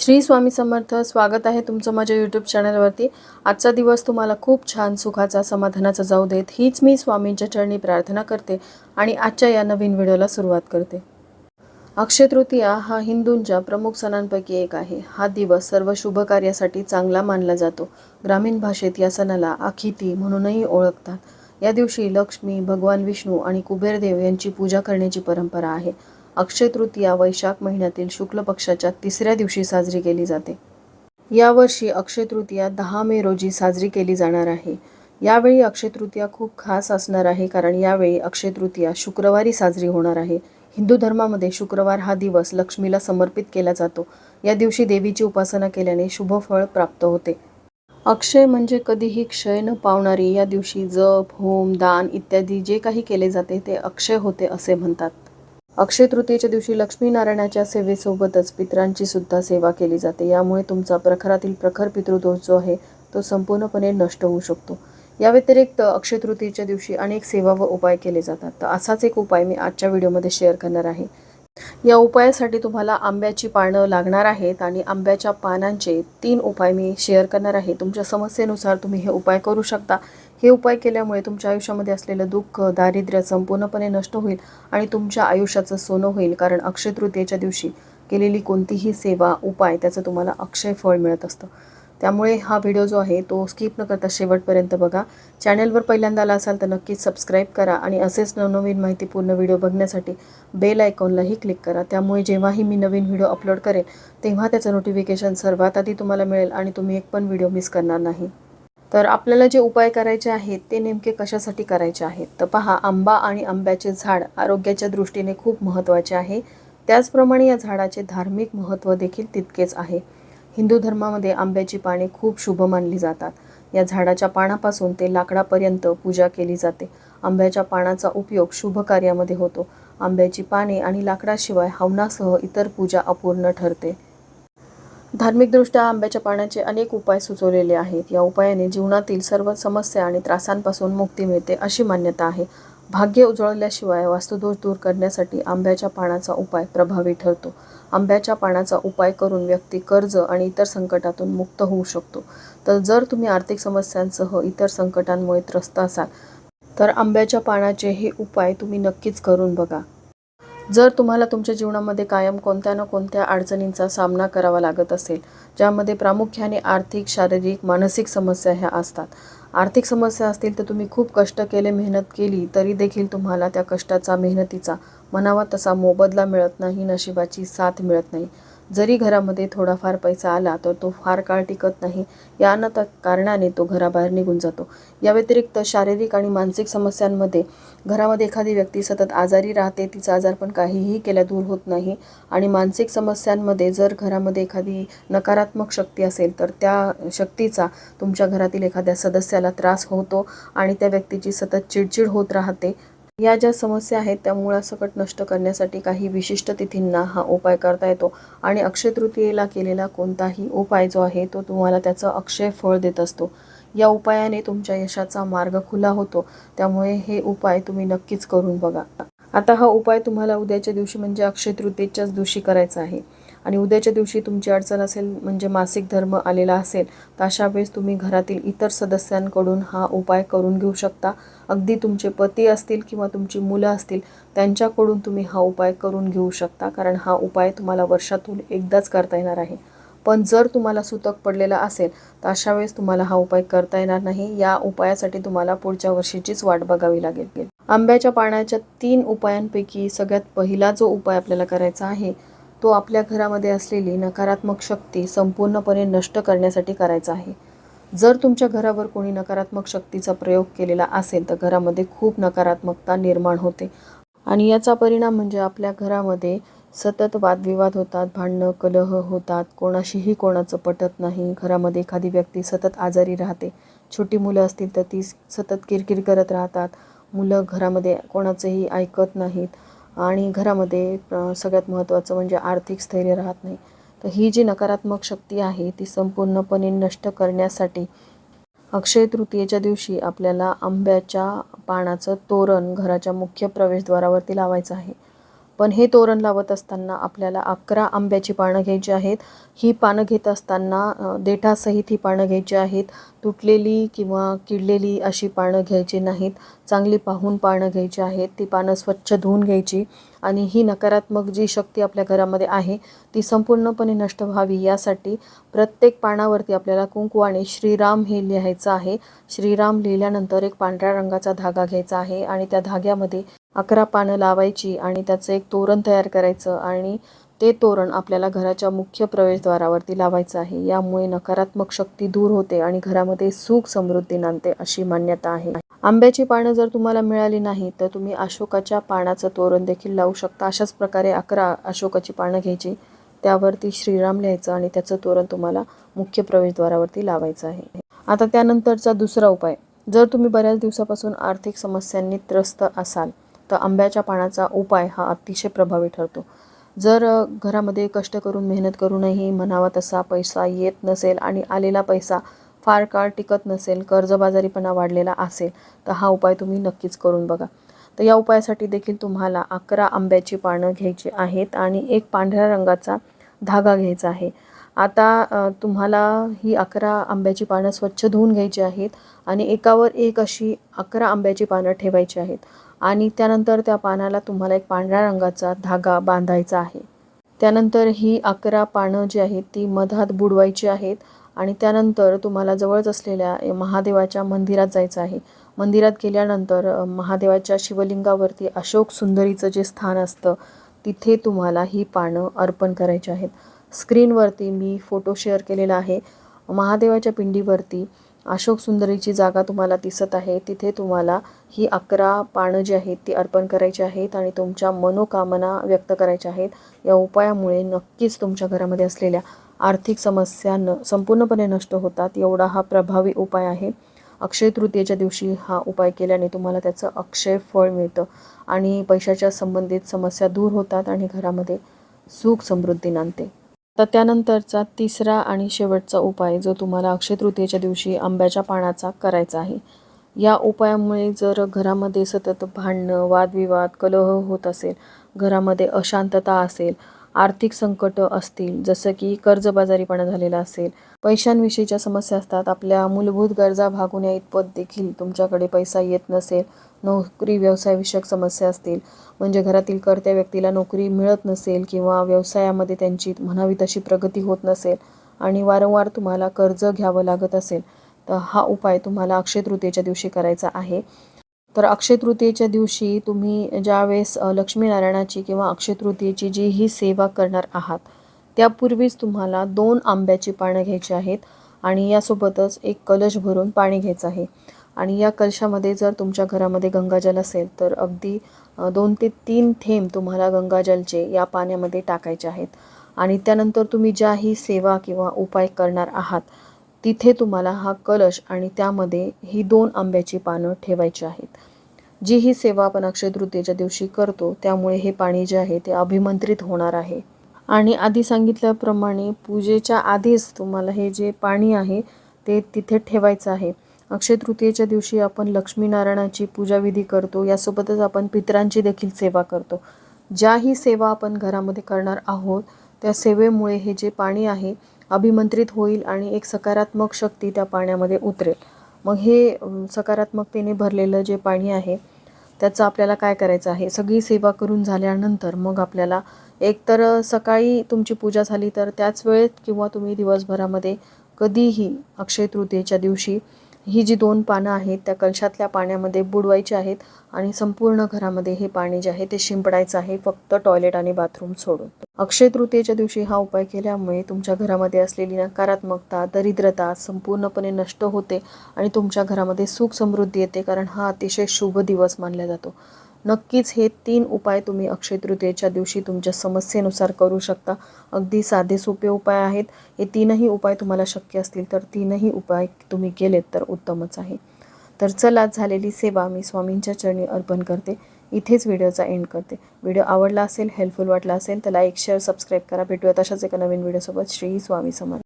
श्री स्वामी समर्थ स्वागत आहे तुमचं माझ्या यूट्यूब चॅनलवरती आजचा दिवस तुम्हाला खूप छान सुखाचा समाधानाचा जाऊ देत. हीच मी स्वामींच्या चरणी प्रार्थना करते आणि आजच्या या नवीन व्हिडिओला सुरुवात करते. अक्षय तृतीया हा हिंदूंच्या प्रमुख सणांपैकी एक आहे. हा दिवस सर्व शुभ कार्यासाठी चांगला मानला जातो. ग्रामीण भाषेत या सणाला आखिती म्हणूनही ओळखतात. या दिवशी लक्ष्मी भगवान विष्णू आणि कुबेरदेव यांची पूजा करण्याची परंपरा आहे. अक्षय तृतीया वैशाख महिन्यातील शुक्ल पक्षाच्या तिसऱ्या दिवशी साजरी केली जाते. यावर्षी अक्षय तृतीया दहा मे रोजी साजरी केली जाणार आहे. यावेळी अक्षय तृतीया खूप खास असणार आहे कारण यावेळी अक्षय तृतीया शुक्रवारी साजरी होणार आहे. हिंदू धर्मामध्ये शुक्रवार हा दिवस लक्ष्मीला समर्पित केला जातो. या दिवशी देवीची उपासना केल्याने शुभ फळ प्राप्त होते. अक्षय म्हणजे कधीही क्षय न पावणारी या दिवशी जप होम दान इत्यादी जे काही केले जाते ते अक्षय होते असे म्हणतात. अक्षय तृतीयेच्या दिवशी लक्ष्मीनारायणाच्या सेवेसोबतच पितरांची सुद्धा सेवा केली जाते. यामुळे तुमचा प्रखरातील प्रखर पितृदोष जो आहे तो संपूर्णपणे नष्ट होऊ शकतो. या व्यतिरिक्त अक्षय तृतीयेच्या दिवशी अनेक सेवा व उपाय केले जातात. तर असाच एक उपाय मी आजच्या व्हिडिओमध्ये शेअर करणार आहे. या उपायासाठी तुम्हाला आंब्याची पानं लागणार आहेत आणि आंब्याच्या पानांचे तीन उपाय मी शेअर करणार आहे. तुमच्या समस्येनुसार तुम्ही हे उपाय करू शकता. हे उपाय केल्यामुळे तुमच्या आयुष्यामध्ये असलेलं दुःख दारिद्र्य संपूर्णपणे नष्ट होईल आणि तुमच्या आयुष्याचं सोनं होईल. कारण अक्षय तृतीयेच्या दिवशी केलेली कोणतीही सेवा उपाय त्याचं तुम्हाला अक्षय फळ मिळत असतं. त्यामुळे हा व्हिडिओ जो आहे तो स्किप न करता शेवटपर्यंत बघा. चॅनलवर पहिल्यांदा आला असाल तर नक्कीच सबस्क्राईब करा आणि असेच नवनवीन माहितीपूर्ण व्हिडिओ बघण्यासाठी बेल आयकॉनलाही क्लिक करा. त्यामुळे जेव्हाही मी नवीन व्हिडिओ अपलोड करेन तेव्हा त्याचं नोटिफिकेशन सर्वात आधी तुम्हाला मिळेल आणि तुम्ही एक पण व्हिडिओ मिस करणार नाही. तर आपल्याला जे उपाय करायचे आहेत ते नेमके कशासाठी करायचे आहेत? तर पहा आंबा आणि आंब्याचे झाड आरोग्याच्या दृष्टीने खूप महत्त्वाचे आहे. त्याचप्रमाणे या झाडाचे धार्मिक महत्त्व देखील तितकेच आहे. हिंदू धर्मामध्ये आंब्याची पाने खूप शुभ मानली जातात. या झाडाच्या पानापासून ते लाकडापर्यंत पूजा केली जाते. आंब्याच्या पानाचा उपयोग शुभ कार्यामध्ये होतो. आंब्याची पाने आणि लाकडाशिवाय हवनासह इतर पूजा अपूर्ण ठरते. धार्मिकदृष्ट्या आंब्याच्या पाण्याचे अनेक उपाय सुचवलेले आहेत. या उपायाने जीवनातील सर्व समस्या आणि त्रासांपासून मुक्ती मिळते अशी मान्यता आहे. भाग्य उजळल्याशिवाय वास्तुदोष दूर करण्यासाठी आंब्याच्या पानाचा उपाय प्रभावी ठरतो. आंब्याच्या पानाचा उपाय करून व्यक्ती कर्ज आणि इतर संकटातून मुक्त होऊ शकतो. तर जर तुम्ही आर्थिक समस्यांसह इतर संकटांमुळे त्रस्त असाल तर आंब्याच्या पानाचे हे उपाय तुम्ही नक्कीच करून बघा. जर तुम्हाला तुमच्या जीवनामध्ये कायम कोणत्या ना कोणत्या अडचणींचा सामना करावा लागत असेल ज्यामध्ये प्रामुख्याने आर्थिक शारीरिक मानसिक समस्या ह्या असतात. आर्थिक समस्या असतील तर तुम्ही खूप कष्ट केले मेहनत केली तरी देखील तुम्हाला त्या कष्टाचा मेहनतीचा म्हणावा तसा मोबदला मिळत नाही नशिबाची साथ मिळत नाही. जरी घरामध्ये थोडाफार पैसा आला तर तो फार काळ टिकत नाही. या न त्या कारणाने तो घराबाहेर निघून जातो. या व्यतिरिक्त शारीरिक आणि मानसिक समस्यांमध्ये घरामध्ये एखादी व्यक्ती सतत आजारी राहते तिचा आजार पण काहीही केल्या दूर होत नाही. आणि मानसिक समस्यांमध्ये जर घरामध्ये एखादी नकारात्मक शक्ती असेल तर त्या शक्तीचा तुमच्या घरातील एखाद्या सदस्याला त्रास होतो आणि त्या व्यक्तीची सतत चिडचिड होत राहते. या ज्या समस्या आहेत त्या मुळासकट नष्ट करण्यासाठी काही विशिष्ट तिथींना हा उपाय करता येतो. आणि अक्षय तृतीयेला केलेला कोणताही उपाय जो आहे तो तुम्हाला त्याचं अक्षय फळ देत असतो. या उपायाने तुमच्या यशाचा मार्ग खुला होतो. त्यामुळे हे उपाय तुम्ही नक्कीच करून बघा. आता हा उपाय तुम्हाला उद्याच्या दिवशी म्हणजे अक्षय तृतीयेच्याच दिवशी करायचा आहे. आणि उद्याच्या दिवशी तुमची अडचण असेल म्हणजे मासिक धर्म आलेला असेल तर अशा वेळेस तुम्ही घरातील इतर सदस्यांकडून हा उपाय करून घेऊ शकता. अगदी तुमचे पती असतील किंवा तुमची मुलं असतील त्यांच्याकडून तुम्ही हा उपाय करून घेऊ शकता कारण हा उपाय तुम्हाला वर्षातून एकदाच करता येणार आहे. पण जर तुम्हाला सुतक पडलेला असेल तर अशा वेळेस तुम्हाला हा उपाय करता येणार नाही. या उपायासाठी तुम्हाला पुढच्या वर्षीचीच वाट बघावी लागेल. आंब्याच्या पाण्याच्या तीन उपायांपैकी सगळ्यात पहिला जो उपाय आपल्याला करायचा आहे तो आपल्या घरामध्ये असलेली नकारात्मक शक्ती संपूर्णपणे नष्ट करण्यासाठी करायचा आहे. जर तुमच्या घरावर कोणी नकारात्मक शक्तीचा प्रयोग केलेला असेल तर घरामध्ये खूप नकारात्मकता निर्माण होते. आणि याचा परिणाम म्हणजे आपल्या घरामध्ये सतत वादविवाद होतात भांडणं कलह होतात कोणाशीही कोणाचं पटत नाही घरामध्ये एखादी व्यक्ती सतत आजारी राहते छोटी मुलं असतील तर ती सतत किरकिर करत राहतात मुलं घरामध्ये कोणाचंही ऐकत नाहीत. आणि घरामध्ये सगळ्यात महत्त्वाचं म्हणजे आर्थिक स्थैर्य राहत नाही. तर ही जी नकारात्मक शक्ती आहे ती संपूर्णपणे नष्ट करण्यासाठी अक्षय तृतीयेच्या दिवशी आपल्याला आंब्याच्या पानाचं तोरण घराच्या मुख्य प्रवेशद्वारावरती लावायचं आहे. पण हे तोरण लावत असताना आपल्याला अकरा आंब्याची पानं घ्यायची आहेत. ही पानं घेत असताना देठासहित ही पानं घ्यायची आहेत. तुटलेली किंवा किडलेली अशी पानं घ्यायची नाहीत. चांगली पाहून पानं घ्यायची आहेत. ती पानं स्वच्छ धुवून घ्यायची आणि ही नकारात्मक जी शक्ती आपल्या घरामध्ये आहे ती संपूर्णपणे नष्ट व्हावी. यासाठी प्रत्येक पानावरती आपल्याला कुंकवाने श्रीराम हे लिहायचं आहे. श्रीराम लिहिल्यानंतर एक पांढऱ्या रंगाचा धागा घ्यायचा आहे आणि त्या धाग्यामध्ये अकरा पानं लावायची आणि त्याचं एक तोरण तयार करायचं आणि ते तोरण आपल्याला घराच्या मुख्य प्रवेशद्वारावरती लावायचं आहे. यामुळे नकारात्मक शक्ती दूर होते आणि घरामध्ये सुख समृद्धी नांदते अशी मान्यता आहे. आंब्याची पानं जर तुम्हाला मिळाली नाही तर तुम्ही अशोकाच्या पानाचं तोरण देखील लावू शकता. अशाच प्रकारे अकरा अशोकाची पानं घ्यायची त्यावरती श्रीराम लिहायचं आणि त्याचं तोरण तुम्हाला मुख्य प्रवेशद्वारावरती लावायचं आहे. आता त्यानंतरचा दुसरा उपाय. जर तुम्ही बऱ्याच दिवसापासून आर्थिक समस्यांनी त्रस्त असाल तर आंब्याच्या पानाचा उपाय हा अतिशय प्रभावी ठरतो. जर घरामध्ये कष्ट करून मेहनत करूनही म्हणावा तसा पैसा येत नसेल आणि आलेला पैसा फार काळ टिकत नसेल कर्जबाजारीपणा वाढलेला असेल तर हा उपाय तुम्ही नक्कीच करून बघा. तर या उपायासाठी देखील तुम्हाला अकरा आंब्याची पानं घ्यायची आहेत आणि एक पांढऱ्या रंगाचा धागा घ्यायचा आहे. आता तुम्हाला ही अकरा आंब्याची पानं स्वच्छ धुवून घ्यायची आहेत आणि एकावर एक अशी अकरा आंब्याची पानं ठेवायची आहेत. आणि त्यानंतर त्या पानाला तुम्हाला एक पांढऱ्या रंगाचा धागा बांधायचा आहे. त्यानंतर ही अकरा पानं जी आहेत ती मधात बुडवायची आहेत आणि त्यानंतर तुम्हाला जवळच असलेल्या महादेवाच्या मंदिरात जायचं आहे. मंदिरात गेल्यानंतर महादेवाच्या शिवलिंगावरती अशोक सुंदरीचं जे स्थान असतं तिथे तुम्हाला ही पानं अर्पण करायची आहेत. स्क्रीनवरती मी फोटो शेअर केलेला आहे. महादेवाच्या पिंडीवरती अशोक सुंदरीची जागा तुम्हाला दिसत आहे. तिथे तुम्हाला ही अकरा पानं जी आहेत ती अर्पण करायची आहेत आणि तुमच्या मनोकामना व्यक्त करायच्या आहेत. या उपायामुळे नक्कीच तुमच्या घरामध्ये असलेल्या आर्थिक समस्या न संपूर्णपणे नष्ट होतात. एवढा हा प्रभावी उपाय आहे. अक्षय तृतीयेच्या दिवशी हा उपाय केल्याने तुम्हाला त्याचं अक्षय फळ मिळतं आणि पैशाच्या संबंधित समस्या दूर होतात आणि घरामध्ये सुख समृद्धी नांदते. तर त्यानंतरचा तिसरा आणि शेवटचा उपाय जो तुम्हाला अक्षय तृतीयेच्या दिवशी आंब्याच्या पानाचा करायचा आहे. या उपायामुळे जर घरामध्ये सतत भांडणं वादविवाद कलह होत असेल घरामध्ये अशांतता असेल आर्थिक संकट असतील जसं की कर्जबाजारीपणा झालेला असेल पैशांविषयीच्या समस्या असतात आपल्या मूलभूत गरजा भागवण्या इतपत देखील तुमच्याकडे पैसा येत नसेल नोकरी व्यवसायविषयक समस्या असतील म्हणजे घरातील कर्त्या व्यक्तीला नोकरी मिळत नसेल किंवा व्यवसायामध्ये त्यांची म्हणावी तशी प्रगती होत नसेल आणि वारंवार तुम्हाला कर्ज घ्यावं लागत असेल तर हा उपाय तुम्हाला अक्षय तृतीयेच्या दिवशी करायचा आहे. तर अक्षय तृतीयेच्या दिवशी तुम्ही ज्यावेळेस लक्ष्मीनारायणाची किंवा अक्षय तृतीयेची जी ही सेवा करणार आहात त्यापूर्वीच तुम्हाला दोन आंब्याची पानं घ्यायची आहेत आणि यासोबतच एक कलश भरून पाणी घ्यायचं आहे. आणि या कलशामध्ये जर तुमच्या घरामध्ये गंगाजल असेल तर अगदी दोन ते तीन थेंब तुम्हाला गंगाजलचे या पाण्यामध्ये टाकायचे आहेत. आणि त्यानंतर तुम्ही ज्या ही सेवा किंवा उपाय करणार आहात तिथे तुम्हाला हा कलश आणि त्यामध्ये ही दोन आंब्याची पानं ठेवायची आहेत. जी ही सेवा आपण अक्षय तृतीयेच्या दिवशी करतो त्यामुळे हे पाणी जे आहे ते अभिमंत्रित होणार आहे. आणि आधी सांगितल्याप्रमाणे पूजेच्या आधीच तुम्हाला हे जे पाणी आहे ते तिथे ठेवायचं आहे. अक्षय तृतीयेच्या दिवशी आपण लक्ष्मीनारायणाची पूजाविधी करतो यासोबतच आपण पितरांची देखील सेवा करतो. ज्याही सेवा आपण घरामध्ये करणार आहोत त्या सेवेमुळे हे जे पाणी आहे अभिमंत्रित होईल आणि एक सकारात्मक शक्ती त्या पाण्यामध्ये उतरेल. मग हे सकारात्मकतेने भरलेलं जे पाणी आहे त्याचं आपल्याला काय करायचं आहे? सगळी सेवा करून झाल्यानंतर मग आपल्याला एकतर सकाळी तुमची पूजा झाली तर त्याच वेळेत किंवा तुम्ही दिवसभरामध्ये कधीही अक्षय तृतीयेच्या दिवशी ही जी दोन पानं आहेत त्या कलशातल्या पाण्यामध्ये बुडवायची आहेत आणि संपूर्ण घरामध्ये हे पाणी जे आहे ते शिंपडायचं आहे फक्त टॉयलेट आणि बाथरूम सोडून. अक्षय तृतीयेच्या दिवशी हा उपाय केल्यामुळे तुमच्या घरामध्ये असलेली नकारात्मकता दरिद्रता संपूर्णपणे नष्ट होते आणि तुमच्या घरामध्ये सुख समृद्धी येते कारण हा अतिशय शुभ दिवस मानला जातो. नक्कीच हे तीन उपाय तुम्ही अक्षय तृतीयेच्या दिवशी तुमच्या समस्येनुसार करू शकता. अगदी साधे सोपे उपाय आहेत. हे तीनही उपाय तुम्हाला शक्य असतील तर तीनही उपाय तुम्ही केलेत तर उत्तमच आहे. तर चला झालेली सेवा मी स्वामींच्या चरणी अर्पण करते. इथेच व्हिडिओचा एंड करते. व्हिडिओ आवडला असेल हेल्पफुल वाटला असेल तर लाईक शेअर सबस्क्राईब करा. भेटूया तशाच एका नवीन व्हिडिओसोबत. श्री स्वामी समर्थ.